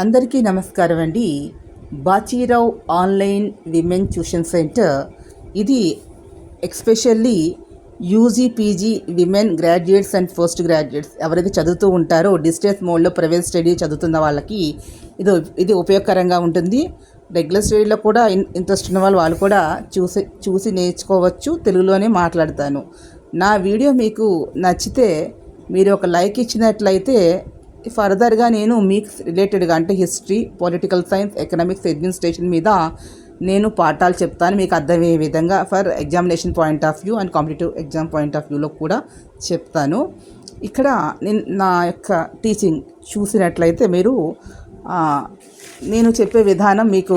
అందరికీ నమస్కారం అండి. Bachirao online women tuition centre ఇది especially UG PG women graduates and post graduates ఎవరైతే చదువుతూ ఉంటారో డిస్టెన్స్ మోడ్లో ప్రైవేట్ స్టడీ చదువుతున్న వాళ్ళకి ఇది ఇది ఉపయోగకరంగా ఉంటుంది. రెగ్యులర్ స్టడీలో కూడా ఇన్ ఇంట్రెస్ట్ ఉన్న వాళ్ళు వాళ్ళు కూడా చూసి చూసి నేర్చుకోవచ్చు. తెలుగులోనే మాట్లాడతాను. నా వీడియో మీకు నచ్చితే మీరు ఒక లైక్ ఇచ్చినట్లయితే ఫర్దర్గా నేను మీకు రిలేటెడ్గా అంటే history political science economics administration మీద నేను పాఠాలు చెప్తాను. మీకు అర్థమయ్యే విధంగా for examination point of view and competitive exam point of వ్యూలో కూడా చెప్తాను. ఇక్కడ నేను నా యొక్క టీచింగ్ చూసినట్లయితే మీరు నేను చెప్పే విధానం మీకు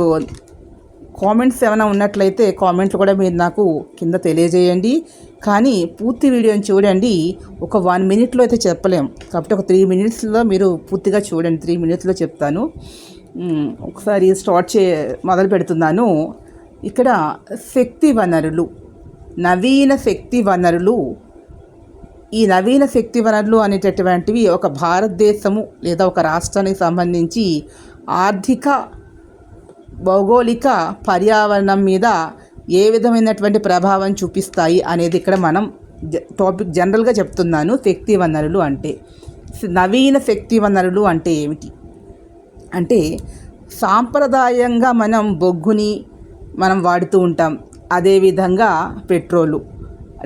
కామెంట్స్ ఏమైనా ఉన్నట్లయితే కామెంట్లు కూడా మీరు నాకు కింద తెలియజేయండి. కానీ పూర్తి వీడియోని చూడండి. ఒక వన్ మినిట్లో అయితే చెప్పలేం. కాబట్టి ఒక త్రీ మినిట్స్లో మీరు పూర్తిగా చూడండి. త్రీ మినిట్స్లో చెప్తాను. ఒకసారి స్టార్ట్ చే మొదలు పెడుతున్నాను. ఇక్కడ శక్తి వనరులు నవీన శక్తి వనరులు. ఈ నవీన శక్తి వనరులు అనేటటువంటివి ఒక భారతదేశము లేదా ఒక రాష్ట్రానికి సంబంధించి ఆర్థిక భౌగోళిక పర్యావరణం మీద ఏ విధమైనటువంటి ప్రభావం చూపిస్తాయి అనేది ఇక్కడ మనం జ- టాపిక్ జనరల్గా చెప్తున్నాను. శక్తి వనరులు అంటే నవీన శక్తి వనరులు అంటే ఏమిటి? అంటే సాంప్రదాయంగా మనం బొగ్గుని మనం వాడుతూ ఉంటాం. అదేవిధంగా పెట్రోలు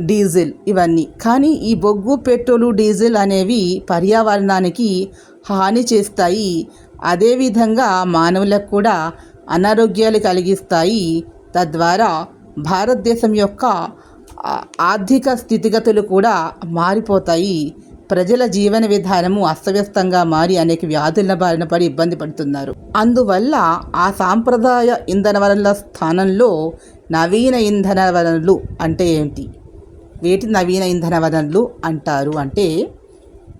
డీజిల్ ఇవన్నీ. కానీ ఈ బొగ్గు పెట్రోలు డీజిల్ అనేవి పర్యావరణానికి హాని చేస్తాయి. అదేవిధంగా మానవులకు కూడా అనారోగ్యాలు కలిగిస్తాయి. తద్వారా భారతదేశం యొక్క ఆర్థిక స్థితిగతులు కూడా మారిపోతాయి. ప్రజల జీవన విధానము అస్తవ్యస్తంగా మారి అనేక వ్యాధుల బారిన పడి ఇబ్బంది పడుతున్నారు. అందువల్ల ఆ సాంప్రదాయ ఇంధన వనరుల స్థానంలో నవీన ఇంధన వనరులు అంటే ఏంటి? వేటి నవీన ఇంధన వనరులు అంటారు అంటే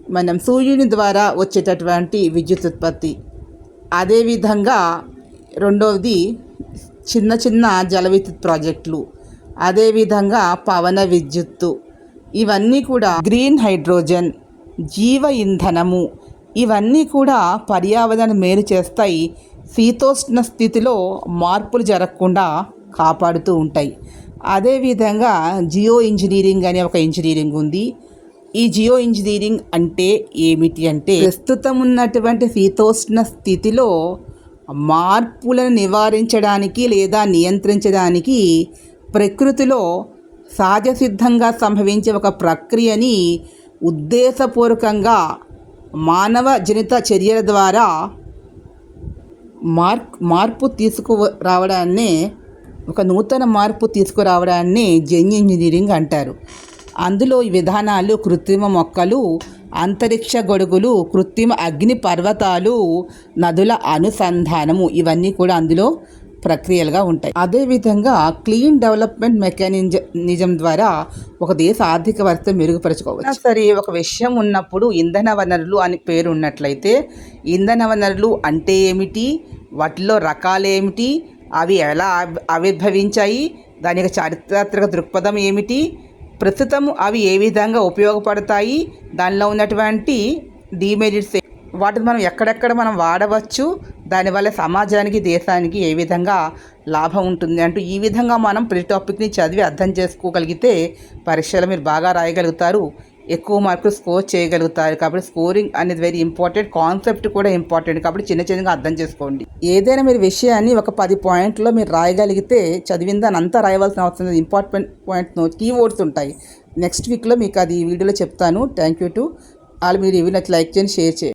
మనం సూర్యుని ద్వారా వచ్చేటటువంటి విద్యుత్ ఉత్పత్తి. అదేవిధంగా రెండవది చిన్న చిన్న జల విద్యుత్ ప్రాజెక్టులు అదేవిధంగా పవన విద్యుత్తు. ఇవన్నీ కూడా గ్రీన్ హైడ్రోజన్ జీవ ఇంధనము ఇవన్నీ కూడా పర్యావరణాన్ని మేలు చేస్తాయి శీతోష్ణ స్థితిలో మార్పులు జరగకుండా కాపాడుతూ ఉంటాయి. అదేవిధంగా జియో ఇంజనీరింగ్ అనే ఒక ఇంజనీరింగ్ ఉంది. ఈ జియో ఇంజనీరింగ్ అంటే ఏమిటి అంటే ప్రస్తుతం ఉన్నటువంటి శీతోష్ణ స్థితిలో మార్పులను నివారించడానికి లేదా నియంత్రించడానికి ప్రకృతిలో సహజ సిద్ధంగా సంభవించే ఒక ప్రక్రియని ఉద్దేశపూర్వకంగా మానవ జనిత చర్యల ద్వారా మార్ మార్పు తీసుకురావడాన్నే ఒక నూతన మార్పు తీసుకురావడాన్ని జెన్ ఇంజనీరింగ్ అంటారు. అందులో ఈ విధానాలు కృత్రిమ మొక్కలు అంతరిక్ష గొడుగులు కృత్రిమ అగ్ని పర్వతాలు నదుల అనుసంధానము ఇవన్నీ కూడా అందులో ప్రక్రియలుగా ఉంటాయి. అదేవిధంగా క్లీన్ డెవలప్మెంట్ మెకానిజం ద్వారా ఒక దేశ ఆర్థిక వ్యవస్థ మెరుగుపరచుకోవచ్చు. సరే ఒక విషయం ఉన్నప్పుడు ఇంధన వనరులు అని పేరు ఉన్నట్లయితే ఇంధన వనరులు అంటే ఏమిటి? వాటిలో రకాలు ఏమిటి? అవి ఎలా ఆవిర్భవించాయి? దాని యొక్క చారిత్రాత్మక దృక్పథం ఏమిటి? ప్రస్తుతం అవి ఏ విధంగా ఉపయోగపడతాయి? దానిలో ఉన్నటువంటి డిమెరిట్స్ వాటిని మనం ఎక్కడెక్కడ మనం వాడవచ్చు? దానివల్ల సమాజానికి దేశానికి ఏ విధంగా లాభం ఉంటుంది అంటూ ఈ విధంగా మనం ప్రతి టాపిక్ని చదివి అర్థం చేసుకోగలిగితే పరీక్షలు మీరు బాగా రాయగలుగుతారు. ఎక్కువ మార్కులు స్కోర్ చేయగలుగుతారు. కాబట్టి స్కోరింగ్ అనేది వెరీ ఇంపార్టెంట్ కాన్సెప్ట్ కూడా ఇంపార్టెంట్ కాబట్టి చిన్న చిన్నగా అర్థం చేసుకోండి. ఏదైనా మీరు విషయాన్ని ఒక పది పాయింట్లో మీరు రాయగలిగితే చదివిందని అంతా రాయవలసిన అవసరం ఇంపార్టెంట్ పాయింట్ కీవర్డ్స్ ఉంటాయి. నెక్స్ట్ వీక్లో మీకు అది ఈ వీడియోలో చెప్తాను. థ్యాంక్ యూ టు వాళ్ళు మీరు ఇవి లైక్ చేయండి షేర్ చేయండి.